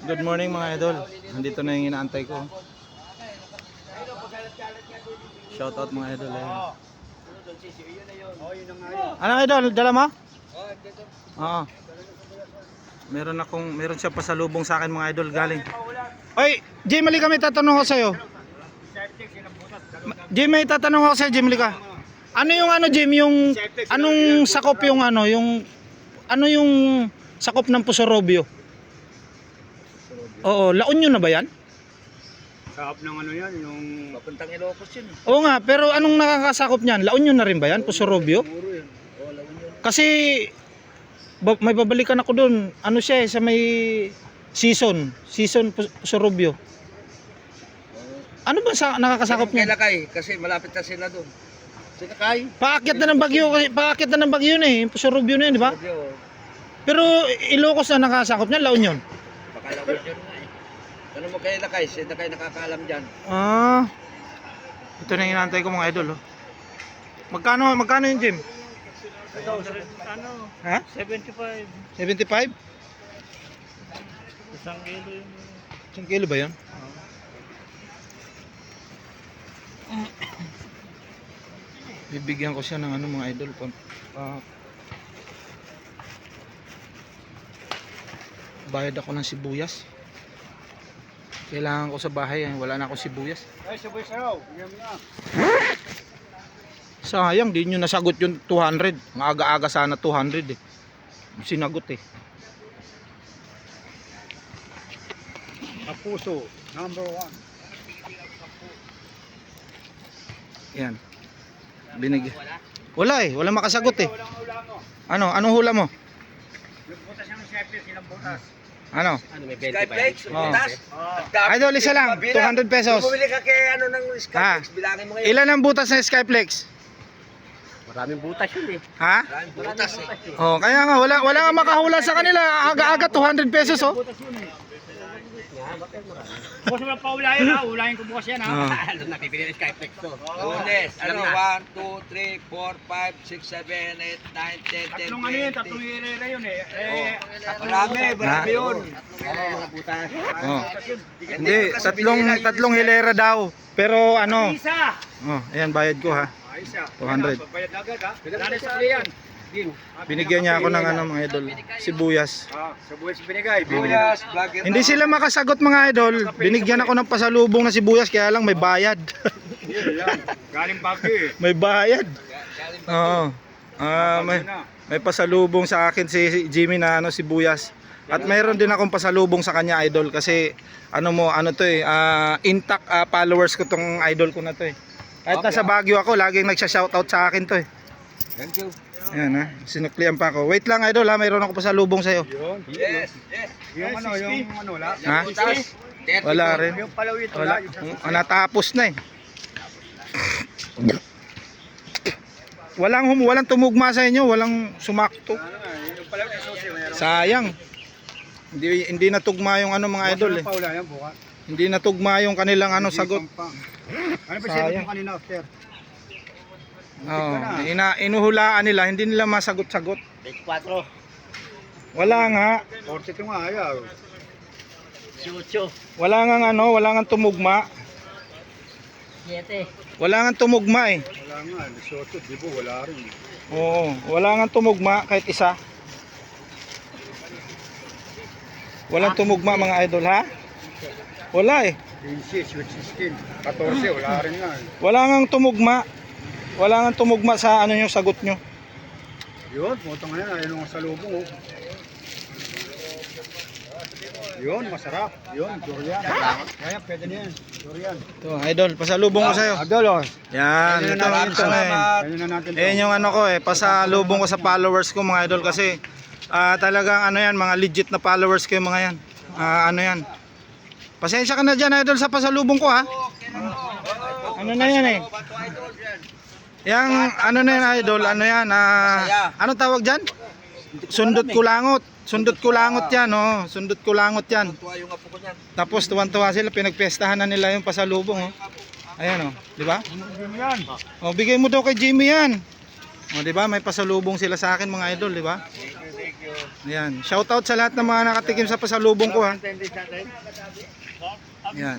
Good morning mga idol. Nandito na yung inaantay ko. Shout out mga idol. Ayun. Ano idol? Dala mo? Oo. Meron akong, meron siya pasalubong sa akin mga idol galing. Oy, Jim, mali kami tatanong ko sa'yo. Ma- Jim, may tatanong ako sa'yo, Jim, ka. Ano yung ano, Jim, yung, anong sakop yung ano, yung, ano yung sakop ng Pusorobio? Oo, La Union na ba yan? Sarap ng ano yan, yung... Papuntang Ilocos yun. Oo nga, pero anong nakakasakop niyan? La Union na rin ba yan, lawan yun. Kasi ba- may babalikan ako doon. Ano siya eh, sa may season, season Pus- Pusorobio. Ano ba sa nakakasakop Kay niya? Lakay, kasi malapit na sila doon. Si Lakay. Paakyat na ng bagyo, kasi paakyat na ng bagyo na eh, yung Pusorobio na yun, di ba? Pero Ilocos na nakakasakop niya, La Union. baka nga eh. Tanong mo kay Lakay, si Lakay nakakaalam dyan. Ah. Ito na yung inaantay ko mga idol. Oh. Magkano, magkano yung gym? Ano, Ha? 75. 75? Isang kilo yun. Isang kilo ba yan? Bibigyan ko siya ng ano mga idol. Pa- bayad ako ng sibuyas. Kailangan ko sa bahay. eh. Wala na ako sibuyas. Ay, mo na. Sayang, di nyo nasagot yung 200. Ang aga-aga sana 200 eh. Sinagot eh. Kapuso, number one. Yan. Binig. Wala eh, wala makasagot eh. Ano, anong hula mo? Yung butas ng siyempre, silang butas. Ano? Ano, may Skyflex, Oo. butas. Oh. Idol, isa lang, 200 pesos. Bumili ka kay ano ng Skyflex, Ah. bilangin mo ngayon. Ilan ang butas ng Skyflex? Maraming butas yun eh. Ha? Maraming butas eh. Oh, kaya nga wala wala nga makahula sa kanila. Aga-aga 200 pesos oh. Bukas mo lang paulayin ha. Ulayin ko bukas yan ha. Oh. Ano na, bibili ng Skyflex to. Lunes, ano, 1, 2, 3, 4, 5, 6, 7, 8, 9, 10, 10, Tatlong ano yun, tatlong hirera yun eh. Eh, Marami, marami Ha? yun. mga butas. Oh. Hindi, tatlong tatlong hilera daw. Pero ano? Isa! Oh, ayan bayad ko ha. Ayos ah. 200. Bayad agad ha. Dali sa kliyan. Binigyan niya ako ng ano mga idol, sibuyas. Ah, sa buwis binigay. Buyas, vlogger. Hindi sila makasagot mga idol. Binigyan ako ng pasalubong na sibuyas kaya lang may bayad. Galing Baguio eh. may bayad. Oo. Ah, may may pasalubong sa akin si Jimmy na ano sibuyas. At mayroon din akong pasalubong sa kanya idol kasi ano mo ano to eh ah, intact ah, followers ko tong idol ko na to eh. Kahit nasa Baguio ako, laging nagsha-shoutout sa akin to eh. Thank you. Ayan ha, sinuklian pa ako. Wait lang idol ha, mayroon ako pasalubong sa'yo. Yun. Yes, yes. Yung ano, yung ano, wala. Ha? Wala rin. Yung palawit, Wala. wala. Ah, natapos na eh. Walang hum, walang tumugma sa inyo, walang sumakto. Sayang. Hindi hindi natugma yung ano mga idol eh. Hindi natugma yung kanilang ano sagot. Ano pa mo kanina after? Oh, ina inuhulaan nila, hindi nila masagot-sagot. 24. Wala nga. 42 nga, ayaw. Wala nga ano, wala nga tumugma. 7. Wala nga tumugma eh. Wala nga, 18, di ba, wala rin. Oo, wala nga tumugma kahit isa. Walang tumugma mga idol ha? Wala eh. 26, with 16. 14, wala rin nga. eh. Wala nga tumugma. Wala nga tumugma sa ano yung sagot nyo. Yun, puto nga yan, ayun ang salubong oh. Yun, masarap. Yun, durian. Kaya pwede na yan, durian. Ito, idol, pasalubong ko sa'yo. Agol oh. Yan, ito, na ito na eh. Ayan yung ano ko eh, pasalubong ko sa followers ko mga idol kasi ah, talagang ano yan, mga legit na followers ko yung mga yan. Ah, ano yan. Pasensya ka na dyan idol sa pasalubong ko ha. Ano na yan eh. Yang ano na yan idol, ano yan, ah, ano tawag dyan? Sundot kulangot. Sundot kulangot yan, oh. Sundot kulangot yan. Tapos tuwan-tuwa sila, pinagpestahan na nila yung pasalubong, oh. Ayan, oh. Di ba? Oh, bigay mo daw kay Jimmy yan. Oh, di ba? May pasalubong sila sa akin mga idol, di ba? Ayan. Shoutout sa lahat ng mga nakatikim sa pasalubong ko ha. Ayan.